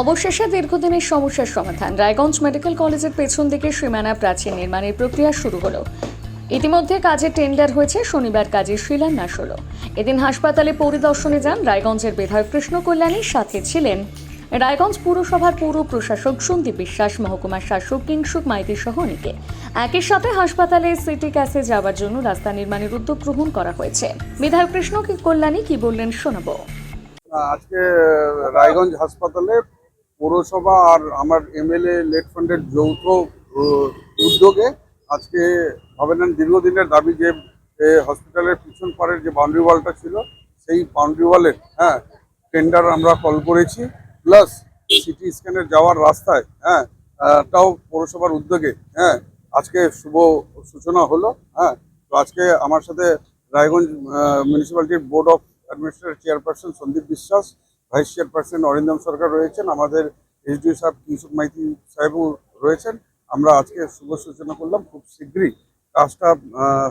অবশেষে দীর্ঘদিনের সমস্যার সমাধান। রায়গঞ্জ মেডিকেল কলেজের পেছন দিকে সীমানা প্রাচীর নির্মাণের প্রক্রিয়া শুরু হলো। ইতিমধ্যে কাজে টেন্ডার হয়েছে শনিবার কাজের শিলান্যাস হলো। এদিন হাসপাতালে পরিদর্শনে যান রায়গঞ্জের বিধায়ক কৃষ্ণ কল্যাণীর সাথে ছিলেন রায়গঞ্জ পুরসভার পৌর প্রশাসক সন্দীপ বিশ্বাস মহকুমার শাসক কিংসুক মাইতি সহ অনেকে। একই সাথে হাসপাতালে সিটি ক্যাসে যাওয়ার জন্য রাস্তা নির্মাণের উদ্যোগ গ্রহণ করা হয়েছে। বিধায়ক কৃষ্ণ কল্যাণী কি বললেন শোনাবো। আজকে রায়গঞ্জ হাসপাতালে পৌরসভা আর আমার এমএলএ লেট ফান্ডের যৌথ উদ্যোগে আজকে ভবেনান দীর্ঘদিনের দাবি যে হসপিটালের পিছন পাড়ের যে বাউন্ডারি ওয়ালটা ছিল, সেই বাউন্ডারি ওয়ালের হ্যাঁ টেন্ডার আমরা কল করেছি প্লাস সিটি স্ক্যানের যাওয়ার রাস্তায় হ্যাঁ তাও পৌরসভার উদ্যোগে হ্যাঁ আজকে শুভ সূচনা হলো হ্যাঁ তো আজকে আমার সাথে Raiganj মিউনিসিপ্যালিটির board of administrator chairperson Sandip Biswas vice chairperson Arindam সরকার রয়েছেন, আমাদের এসডিও সাহেব কিংসুক মাইতি সাহেবও রয়েছেন। আমরা আজকে শুভ সূচনা করলাম, খুব শীঘ্রই কাজটা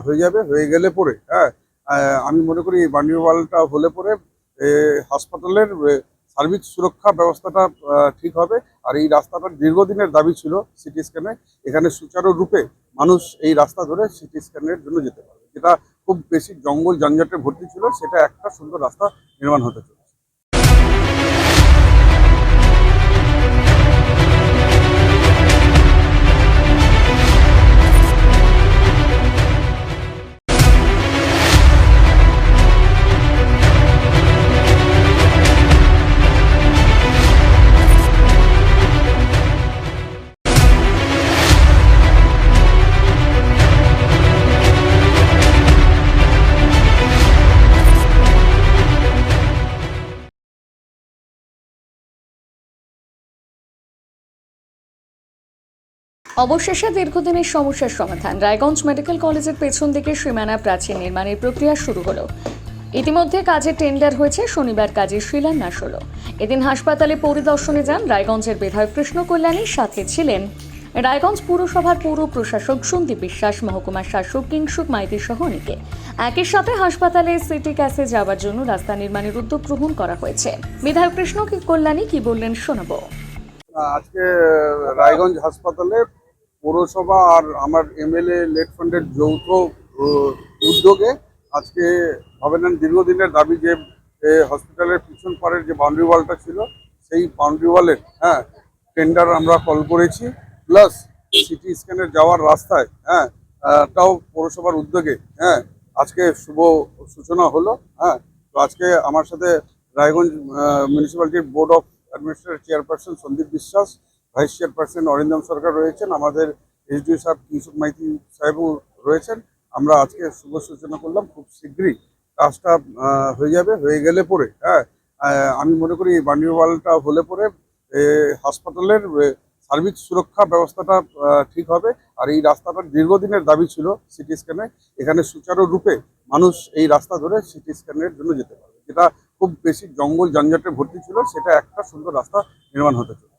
হয়ে যাবে, হয়ে গেলে পরে হ্যাঁ। আমি মনে করি এই বান্ডির ওয়ালটা হলে পরে হাসপাতালের সার্বিক সুরক্ষা ব্যবস্থাটা ঠিক হবে। আর এই রাস্তাটা দীর্ঘদিনের দাবি ছিল সিটি স্ক্যানে। এখানে সুচারুরূপে মানুষ এই রাস্তা ধরে সিটি স্ক্যানের জন্য যেতে পারবে। যেটা খুব বেশি জঙ্গল যানজটে ভর্তি ছিল, সেটা একটা সুন্দর রাস্তা নির্মাণ হতে চলেছে। অবশেষে দীর্ঘদিনের সমস্যার সমাধান। রায়গঞ্জ মেডিকেল কলেজের পেছন দিকে সীমানা প্রাচীর নির্মাণের প্রক্রিয়া শুরু হলো। ইতিমধ্যে কাজের টেন্ডার হয়েছে, শনিবার কাজের শিলান্যাস হলো। এদিন হাসপাতালে পরিদর্শনে যান রায়গঞ্জের বিধায়ক কৃষ্ণ কল্যাণীর সাথে ছিলেন রায়গঞ্জ পুরসভার পৌর প্রশাসক সন্দীপ বিশ্বাস, মহকুমার শাসক কিংসুক মাইতি সহ অনেকে। একই সাথে হাসপাতালে সিটি ক্যাসে যাওয়ার জন্য রাস্তা নির্মাণের উদ্যোগ গ্রহণ করা হয়েছে। বিধায়ক কৃষ্ণ কল্যাণী কি বললেন শোনাবো। আজকে রায়গঞ্জ হাসপাতালে পৌরসভা আর আমার এমএলএ লেট ফান্ডের যৌথ উদ্যোগে আজকে ভবেনান দীর্ঘদিনের দাবি যে হসপিটালের পিছন পাড়ের যে বাউন্ডারি ওয়ালটা ছিল, সেই বাউন্ডারি ওয়ালের হ্যাঁ টেন্ডার আমরা কল করেছি প্লাস সিটি স্ক্যানের যাওয়ার রাস্তায় হ্যাঁ তাও পৌরসভার উদ্যোগে হ্যাঁ আজকে শুভ সূচনা হলো হ্যাঁ তো আজকে আমার সাথে Raiganj মিউনিসিপ্যালিটির board of administrator chairperson Sandip Biswas vice chairperson Arindam সরকার রয়েছেন, আমাদের এসডিও সাহেব কিংসুক মাইতি সাহেবও রয়েছেন। আমরা আজকে শুভ সূচনা করলাম, খুব শীঘ্রই কাজটা হয়ে যাবে, হয়ে গেলে পরে হ্যাঁ। আমি মনে করি এই বান্ডির হলে পরে হাসপাতালের সার্বিক সুরক্ষা ব্যবস্থাটা ঠিক হবে। আর এই রাস্তাটার দীর্ঘদিনের দাবি ছিল সিটি স্ক্যানে, এখানে সুচারুরূপে মানুষ এই রাস্তা ধরে সিটি স্ক্যানের জন্য যেতে পারবে। যেটা খুব বেশি জঙ্গল যানজটে ভর্তি ছিল, সেটা একটা সুন্দর রাস্তা নির্মাণ হতে চলেছে।